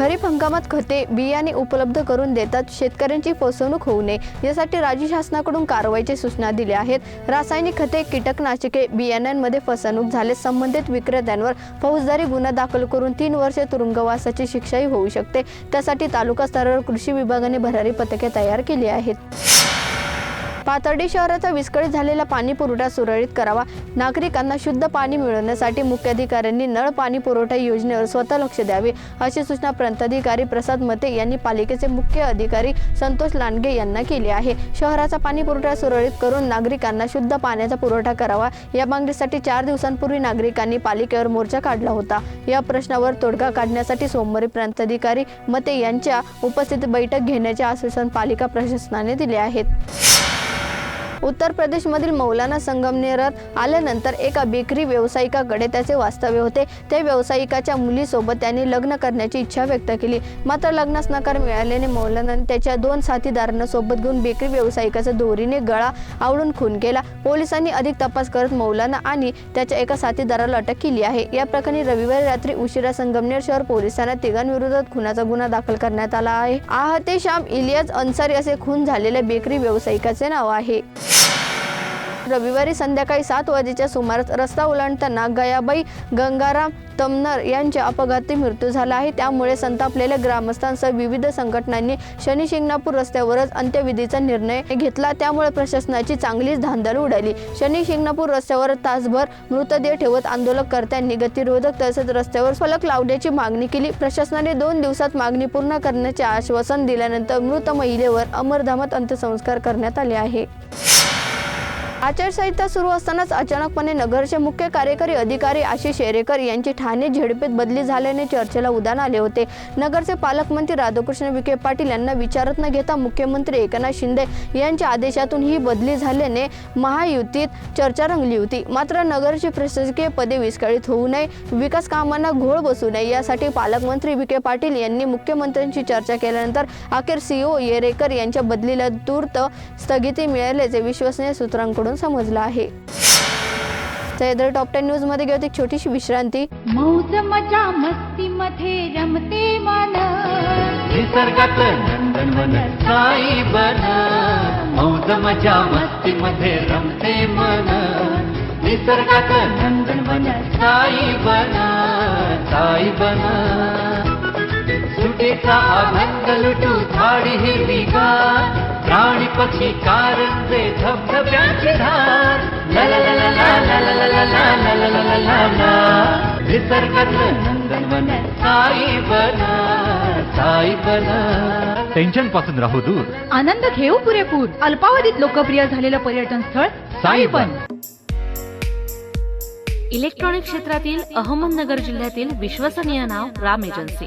खरीप हंगामात खते बियाणे उपलब्ध करून देतात. शेतकऱ्यांची फसवणूक होऊ नये. यासाठी राज्य शासनाकडून कारवाईची सूचना दिल्या आहेत. रासायनिक खते कीटकनाशके बियाण्यांमध्ये फसवणूक झाल्यास संबंधित विक्रेत्यांवर फौजदारी गुन्हा दाखल करून तीन वर्षे तुरुंगवासाची शिक्षाही होऊ शकते. त्यासाठी तालुका स्तरावर कृषी विभागाने भरारी पथके तयार केली आहेत. पाथर्डी शहराचा विस्कळीत झालेला पाणी पुरवठा सुरळीत करावा. नागरिकांना शुद्ध पाणी मिळवण्यासाठी मुख्याधिकाऱ्यांनी नळ पाणी पुरवठा योजनेवर स्वतः लक्ष द्यावे अशी सूचना प्रांताधिकारी प्रसाद मते यांनी पालिकेचे मुख्य अधिकारी संतोष लांडगे यांना केली आहे. शहराचा पाणी पुरवठा सुरळीत करून नागरिकांना शुद्ध पाण्याचा पुरवठा करावा. या मागणीसाठी चार दिवसांपूर्वी नागरिकांनी पालिकेवर मोर्चा काढला होता. या प्रश्नावर तोडगा काढण्यासाठी सोमवारी प्रांताधिकारी मते यांच्या उपस्थितीत बैठक घेण्याचे आश्वासन पालिका प्रशासनाने दिले आहेत. उत्तर प्रदेशमधील मौलाना संगमनेरात आल्यानंतर एका बेकरी व्यावसायिकाकडे त्याचे वास्तव्य होते. त्या व्यावसायिकाच्या मुलीसोबत त्याने लग्न करण्याची इच्छा व्यक्त केली. मात्र लग्नास नकार मिळाल्याने मौलानाने त्याच्या दोन साथीदारांना सोबत घेऊन बेकरी व्यावसायिकाचा दोरीने गळा आवडून खून केला. पोलिसांनी अधिक तपास करत मौलाना आणि त्याच्या एका साथीदाराला अटक केली आहे. या प्रकरणी रविवारी रात्री उशिरा संगमनेर शहर पोलिसांना तिघांविरोधात खुनाचा गुन्हा दाखल करण्यात आला आहे. आहते श्याम इलियास अन्सारी असे खून झालेल्या बेकरी व्यावसायिकाचे नाव आहे. रविवारी संध्याकाळी सात वाजेच्या सुमारास रस्ता ओलांडताना गयाबाई गंगाराम तमनर यांच्या अपघाती मृत्यू झाला आहे. त्यामुळे संतापलेल्या ग्रामस्थांसह विविध संघटनांनी शनी शिंगणापूर रस्त्यावरच अंत्यविधीचा निर्णय घेतला. त्यामुळे प्रशासनाची चांगलीच धांदल उडाली. शनी शिंगणापूर रस्त्यावर तासभर मृतदेह ठेवत आंदोलकर्त्यांनी गतिरोधक तसेच रस्त्यावर फलक लावण्याची मागणी केली. प्रशासनाने दोन दिवसात मागणी पूर्ण करण्याचे आश्वासन दिल्यानंतर मृत महिलेवर अमरधामात अंत्यसंस्कार करण्यात आले आहे. आचारसंहिता सुरू असतानाच अचानकपणे नगरचे मुख्य कार्यकारी अधिकारी आशिष शेरेकर यांची ठाणे झेडपेत बदली झाल्याने चर्चेला उदान आले होते. नगरचे पालकमंत्री राधाकृष्ण विखे पाटील यांना विचारत न घेता मुख्यमंत्री एकनाथ शिंदे यांच्या आदेशातून ही बदली झाल्याने महायुतीत चर्चा रंगली होती. मात्र नगरची प्रशासकीय पदे विस्कळीत होऊ नये विकास कामांना घोळ बसू नये यासाठी पालकमंत्री विखे पाटील यांनी मुख्यमंत्र्यांशी चर्चा केल्यानंतर अखेर सीओ येरेकर यांच्या बदलीला तूर्त स्थगिती मिळाल्याचे विश्वसनीय सूत्रांकडून समजलं आहे. सह्याद्री टॉप टेन न्यूजमध्ये घेऊ एक छोटीशी विश्रांती. मौज मजा मस्ती मध्ये रमते मन. निसर्गातलं नंदनवन साई बन. मौज मजा मस्ती मध्ये रमते मन. निसर्गातलं नंदनवन साई बन. साई बन. सुटीचा आनंद लुटू झाडी हिरवीगार प्राणी पक्षी कारंजे धबधब्याची धार ला ला ला ला ला ला ला ला ला ला ला ला ला ला ला निसर्गातलं नंदनवन साई बन साई बन टेन्शनपासून राहू दूर आनंद घेऊ पुरेपूर अल्पावधीत लोकप्रिय झालेलं पर्यटन स्थळ साईबन इलेक्ट्रॉनिक क्षेत्रातील अहमदनगर जिल्ह्यातील विश्वसनीय नाव Ram agency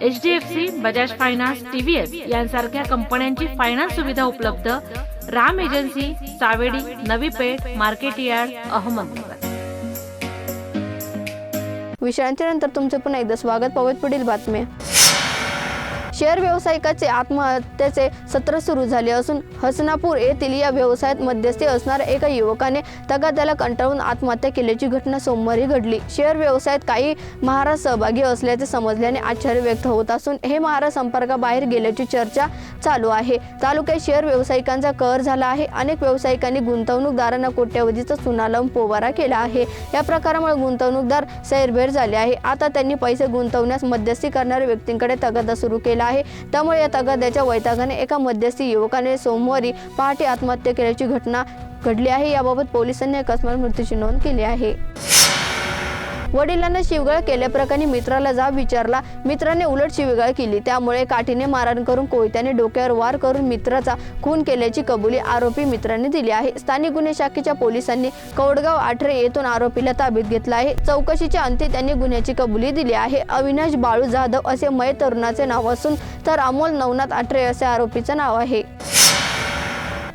H D F C Bajaj finance TVS यांसारख्या कंपन्यांची फायनान्स सुविधा उपलब्ध. Ram agency Savedi Navi Peth market yard Ahmednagar. विश्रांतीनंतर तुमचे पुन्हा एकदा स्वागत. पावत पुढील बातम्या. शेअर व्यावसायिकाचे आत्महत्येचे सत्र सुरू झाले असून हसनापूर येथील या व्यवसायात मध्यस्थी असणाऱ्या एका युवकाने तगाद्याला कंटाळून आत्महत्या केल्याची घटना सोमवारी घडली. शेअर व्यवसायात काही महाराज सहभागी असल्याचे समजल्याने आश्चर्य व्यक्त होत असून हे महाराज संपर्काबाहेर गेल्याची चर्चा चालू आहे. तालुक्यात शेअर व्यावसायिकांचा कर झाला आहे. अनेक व्यावसायिकांनी गुंतवणूकदारांना कोट्यवधीचा चुना लावून पोवारा केला आहे. या प्रकारामुळे गुंतवणूकदार सैरभेर झाले आहे. आता त्यांनी पैसे गुंतवण्यास मध्यस्थी करणाऱ्या व्यक्तींकडे तगादा सुरू केला आहे. त्यामुळे या तगाद्याच्या वैतागाने एका मध्यस्थी युवकाने सोमवारी पहाटे आत्महत्या केल्याची घटना घडली आहे. याबाबत पोलिसांनी अकस्मात मृत्यूची नोंद केली आहे. वडिलांना शिवगाळ केल्याप्रकरणी मित्राला जाब विचारला. मित्राने उलट शिवगाळ केली. त्यामुळे काठीने मारहाण करून कोयत्याने डोक्यावर वार करून मित्राचा खून केल्याची कबुली आरोपी मित्राने दिली आहे. स्थानिक गुन्हे शाखेच्या पोलिसांनी कौडगाव आठरे येथून आरोपीला ताब्यात घेतला आहे. चौकशीच्या अंती त्यांनी गुन्ह्याची कबुली दिली आहे. अविनाश बाळू जाधव असे मय तरुणाचे नाव असून तर अमोल नवनाथ आठरे असे आरोपीचं नाव आहे.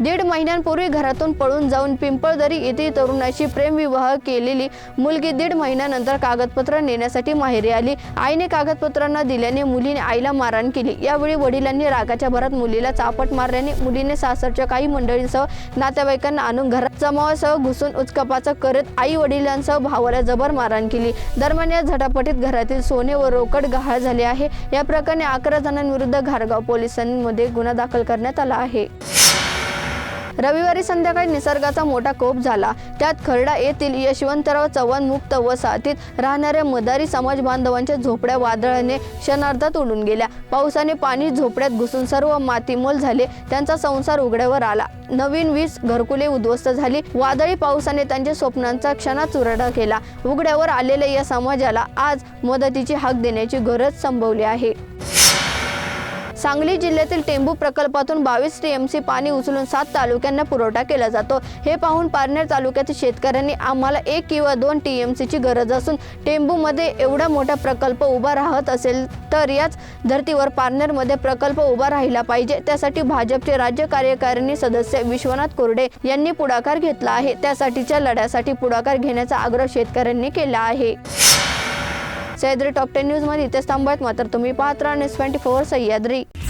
दीड महिन्यांपूर्वी घरातून पळून जाऊन पिंपळदरी येथे तरुणाशी प्रेमविवाह केलेली मुलगी दीड महिन्यानंतर कागदपत्र नेण्यासाठी माहेरी आली. आईने कागदपत्रांना दिल्याने मुलीने आईला मारहाण केली. यावेळी वडिलांनी रागाच्या भरात मुलीला चापट मारल्याने मुलीने सासरच्या काही मंडळींसह नातेवाईकांना आणून घरात जमावासह घुसून उचकपाचा करत आई वडिलांसह भावाला जबर मारहाण केली. दरम्यान या झटापटीत घरातील सोने व रोकड गहाळ झाले आहे. या प्रकरणी अकरा जणांविरुद्ध घारगाव पोलिसांमध्ये गुन्हा दाखल करण्यात आला आहे. रविवारी संध्याकाळी निसर्गाचा मोठा कोप झाला. त्यात खर्डा येथील यशवंतराव चव्हाण मुक्त वसाहतीत राहणाऱ्या मदारी समाज बांधवांच्या झोपड्या वादळाने क्षणार्धात उडून गेल्या. पावसाने पाणी झोपड्यात घुसून सर्व मातीमोल झाले. त्यांचा संसार उघड्यावर आला. नवीन वीज घरकुले उद्ध्वस्त झाली. वादळी पावसाने त्यांच्या स्वप्नांचा क्षणात चुरडा केला. उघड्यावर आलेल्या या समाजाला आज मदतीची हाक देण्याची गरज संभवली आहे. सांगली जिल्ह्यातील टेंबू प्रकल्पातून बावीस टीएमसी पाणी उचलून सात तालुक्यांना पुरवठा केला जातो. हे पाहून पारनेर तालुक्यातील शेतकऱ्यांनी आम्हाला एक किंवा दोन टीएमसीची गरज असून टेंबूमध्ये एवढा मोठा प्रकल्प उभा राहत असेल तर याच धर्तीवर पारनेरमध्ये प्रकल्प उभा राहिला पाहिजे. त्यासाठी भाजपचे राज्य कार्यकारिणी सदस्य विश्वनाथ कोरडे यांनी पुढाकार घेतला आहे. त्यासाठीच्या लढ्यासाठी पुढाकार घेण्याचा आग्रह शेतकऱ्यांनी केला आहे. सह्याद्री टॉप टेन न्यूजमध्ये इथेच थांबत मात्र तुम्ही पाहत राहा news twenty four Sahyadri.